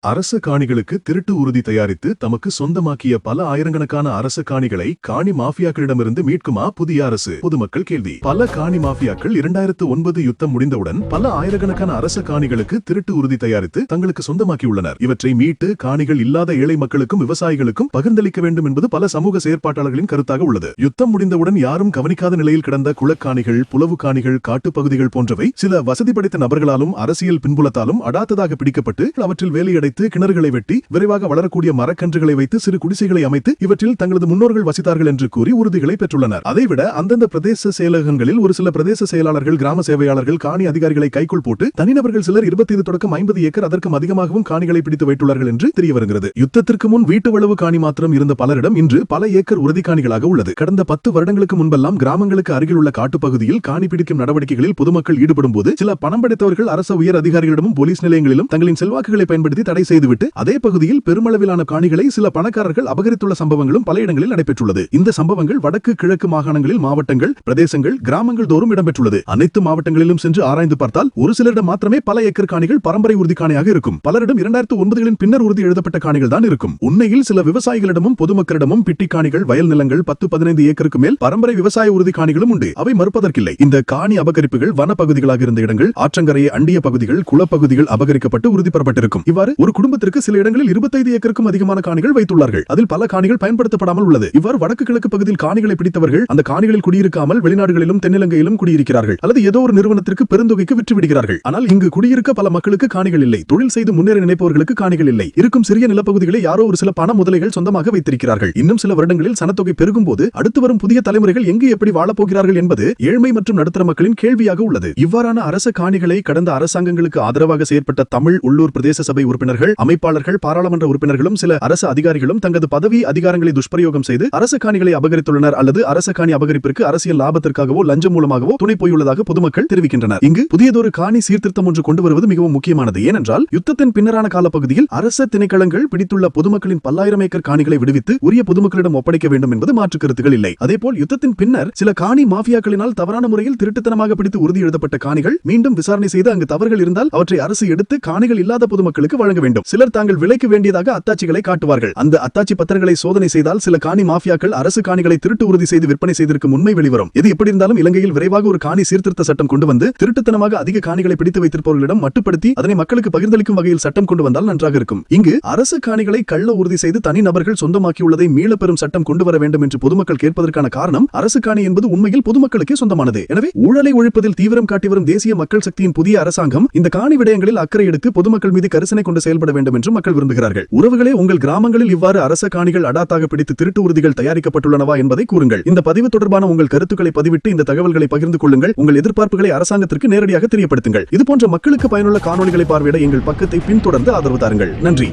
அரச காணிகளுக்கு திருட்டு உறுதி தயாரித்து தமக்கு சொந்தமாக்கிய பல ஆயிரக்கணக்கான அரச காணிகளை காணி மாஃபியாக்களிடமிருந்து மீட்குமா புதிய அரசு? பொதுமக்கள் கேள்வி. பல காணி மாஃபியாக்கள் இரண்டாயிரத்து ஒன்பது யுத்தம் முடிந்தவுடன் பல ஆயிரக்கணக்கான அரச காணிகளுக்கு திருட்டு உறுதி தயாரித்து தங்களுக்கு சொந்தமாக்கியுள்ளனர். இவற்றை மீட்டு காணிகள் இல்லாத ஏழை மக்களுக்கும் விவசாயிகளுக்கும் பகிர்ந்தளிக்க வேண்டும் என்பது பல சமூக செயற்பாட்டாளர்களின் கருத்தாக உள்ளது. யுத்தம் முடிந்தவுடன் யாரும் கவனிக்காத நிலையில் கிடந்த குளக்காணிகள் புலவு காணிகள் காட்டுப்பகுதிகள் போன்றவை சில வசதி படைத்த நபர்களாலும் அரசியல் பின்புலத்தாலும் அடாத்ததாக பிடிக்கப்பட்டு அவற்றில் அடைத்து கிணறுகளை வெட்டி விரைவாக வளரக்கூடிய மரக்கன்றுகளை வைத்து சிறு குடிசைகளை அமைத்து இவற்றில் தங்களது முன்னோர்கள் வசித்தார்கள் என்று கூறி உறுதிகளை பெற்றுள்ளனர். அதைவிட அந்தந்த பிரதேச செயலகங்களில் ஒரு சில பிரதேச செயலாளர்கள் கிராம சேவையாளர்கள் காணி அதிகாரிகளை கைக்குள் போட்டு தனிநபர்கள் சிலர் இருபத்தி ஐந்து தொடக்கம் ஐம்பது ஏக்கர் அதற்கும் அதிகமாகவும் காணிகளை பிடித்து வைத்துள்ளார்கள் என்று தெரிய வருகிறது யுத்தத்திற்கு முன் வீட்டு வளவு காணி மாத்திரம் இருந்த பலரிடம் இன்று பல ஏக்கர் உறுதி காணிகளாக உள்ளது. கடந்த பத்து வருடங்களுக்கு முன்பெல்லாம் கிராமங்களுக்கு அருகில் உள்ள காட்டுப்பகுதியில் காணி பிடிக்கும் நடவடிக்கைகளில் பொதுமக்கள் ஈடுபடும் போது சில பணம் படைத்தவர்கள் அரசு உயர் அதிகாரிகளிடமும் போலீஸ் நிலையங்களிலும் தங்களின் செல்வாக்குகளை பயன்படுத்தி தடை செய்துவிட்டு அதே பகுதியில் பெருமளவிலான காணிகளை சில பணக்காரர்கள் அபகரித்துள்ள சம்பவங்களும் பல இடங்களில் நடைபெற்றுள்ளது. இந்த சம்பவங்கள் வடக்கு கிழக்கு மாகாணங்களில் மாவட்டங்கள் பிரதேசங்கள் கிராமங்கள் தோறும் இடம்பெற்றுள்ளது. அனைத்து மாவட்டங்களிலும் சென்று ஆராய்ந்து பார்த்தால் ஒரு சிலரிடம் மாத்திரமே பல ஏக்கர் காணிகள் பரம்பரை உறுதி காணியாக இருக்கும். பலரிடம் இரண்டாயிரத்து ஒன்பதுகளின் பின்னர் உறுதி எழுதப்பட்ட காணிகள் தான் இருக்கும். உண்மையில் சில விவசாயிகளிடமும் பொதுமக்களிடமும் பிட்டி காணிகள் வயல் நிலங்கள் பத்து பதினைந்து ஏக்கருக்கு மேல் பரம்பரை விவசாய உறுதி காணிகளும் உண்டு. அவை மறுப்பதற்கில்லை. இந்த காணி அபகரிப்புகள் வனப்பகுதிகளாக இருந்த இடங்கள் ஆற்றங்கரையை அண்டிய பகுதிகள் குளப்பகுதிகள் அபகரிக்கப்பட்டு உறுதி பெறப்பட்டிருக்கும் இவ்வாறு ஒரு குடும்பத்திற்கு சில இடங்களில் இருபத்தைந்து ஏக்கருக்கும் அதிகமான காணிகள் வைத்துள்ளார்கள். அதில் பல காணிகள் பயன்படுத்தப்படாமல் உள்ளது. இவ்வாறு வடக்கு கிழக்கு பகுதியில் காணிகளை பிடித்தவர்கள் அந்த காணிகளில் குடியிருக்காமல் வெளிநாடுகளிலும் தென்னிலங்கையிலும் குடியிருக்கிறார்கள். அல்லது ஏதோ ஒரு நிறுவனத்திற்கு பெருந்தொகைக்கு விற்றுவிடுகிறார்கள். ஆனால் இங்கு குடியிருக்க பல மக்களுக்கு காணிகள் இல்லை. தொழில் செய்து முன்னேற நினைப்பவர்களுக்கு காணிகள் இல்லை. இருக்கும் சிறிய நிலப்பகுதிகளை யாரோ ஒரு சில பண முதலைகள் சொந்தமாக வைத்திருக்கிறார்கள். இன்னும் சில வருடங்களில் சனத்தொகை பெருகும் போது அடுத்து வரும் புதிய தலைமுறைகள் எங்கு எப்படி வாழப்போகிறார்கள் என்பது ஏழ்மை மற்றும் நடுத்தர மக்களின் கேள்வியாக உள்ளது. இவ்வாறான அரச காணிகளை கடந்த அரசாங்கங்களுக்கு ஆதரவாக செயற்பட்ட தமிழ் உள்ளூர் பிரதேச சபை உறுப்பினர்கள் அமைப்பாளர்கள் பாராளுமன்ற உறுப்பினர்களும் சில அரசு அதிகாரிகளும் தங்களது பதவி அதிகாரங்களை துஷ்பிரயோகம் செய்து அரசு காணிகளை அபகரித்துள்ளனர் அல்லது அரச காணி அபகரிப்பிற்கு அரசியல் லாபத்திற்காகவோ லஞ்சம் மூலமாகவோ துணை போயுள்ளதாக பொதுமக்கள் தெரிவிக்கின்றனர். இங்கு புதியதொரு காணி சீர்திருத்தம் ஒன்று கொண்டு வருவது மிகவும் முக்கியமானது. ஏனென்றால் யுத்தத்தின் பின்னரான காலப்பகுதியில் அரச திணைக்களங்கள் பிடித்துள்ள பொதுமக்களின் பல்லாயிரம் ஏக்கர் காணிகளை விடுவித்து உரிய பொதுமக்களிடம் ஒப்படைக்க வேண்டும் என்பது மாற்று கருத்துக்கள் இல்லை. அதேபோல் யுத்தத்தின் பின்னர் சில காணி மாஃபியாக்களினால் தவறான முறையில் திருட்டுத்தனமாக பிடித்து உறுதி எழுதப்பட்ட காணிகள் மீண்டும் விசாரணை செய்து அங்கு தவறுகள் இருந்தால் அவற்றை அரசு எடுத்து காணிகள் இல்லாத பொதுமக்களுக்கு வழங்க வேண்டும் வேண்டும். சிலர் தாங்கள் விலைக்கு வேண்டியதாக அத்தாட்சிகளை காட்டுவார்கள். அந்த அத்தாட்சி பத்திரங்களை சோதனை செய்தால் சில காணி மாஃபியாக்கள் அரசு காணிகளை திருட்டு உறுதி செய்து விற்பனை செய்திருக்கும் உண்மை வெளிவரும். இது எப்படி இருந்தாலும் இலங்கையில் விரைவாக ஒரு காணி சீர்திருத்த சட்டம் கொண்டு வந்து திருட்டுத்தனமாக அதிக காணிகளை பிடித்து வைத்திருப்பவர்களிடம் மட்டுப்படுத்தி அதனை மக்களுக்கு பகிர்ந்தளிக்கும் வகையில் சட்டம் கொண்டு வந்தால் நன்றாக இருக்கும். இங்கு அரசு காணிகளை கள்ள உறுதி செய்து தனி நபர்கள் சொந்தமாக்கியுள்ளதை மீளப்பெறும் சட்டம் கொண்டு வர வேண்டும் என்று பொதுமக்கள் கேட்பதற்கான காரணம் அரசு காணி என்பது உண்மையில் பொதுமக்களுக்கே சொந்தமானது. எனவே ஊழலை ஒழிப்பதில் தீவிரம் காட்டி வரும் தேசிய மக்கள் சக்தியின் புதிய அரசாங்கம் இந்த காணி விடயங்களில் அக்கறை எடுத்து பொதுமக்கள் மீது கரிசனை கொண்டு செயல் செயல்பட வேண்டும் என்று மக்கள் விரும்புகிறார்கள். உறவுகளே உங்கள் கிராமங்களில் இவ்வாறு அரச காணிகள் அடாத்தாக பிடித்து திருட்டு உறுதிகள் தயாரிக்கப்பட்டுள்ளனவா என்பதை கூறுங்கள். இந்த பதிவு தொடர்பான உங்கள் கருத்துக்களை பதிவிட்டு இந்த தகவல்களை பகிர்ந்து கொள்ளுங்கள். உங்கள் எதிர்பார்ப்புகளை அரசாங்கத்திற்கு நேரடியாக தெரியப்படுத்துங்கள். இதுபோன்ற மக்களுக்கு பயனுள்ள காணொளிகளை பார்வையிட எங்கள் பக்கத்தை பின்தொடர்ந்து ஆதரவு தாருங்கள். நன்றி.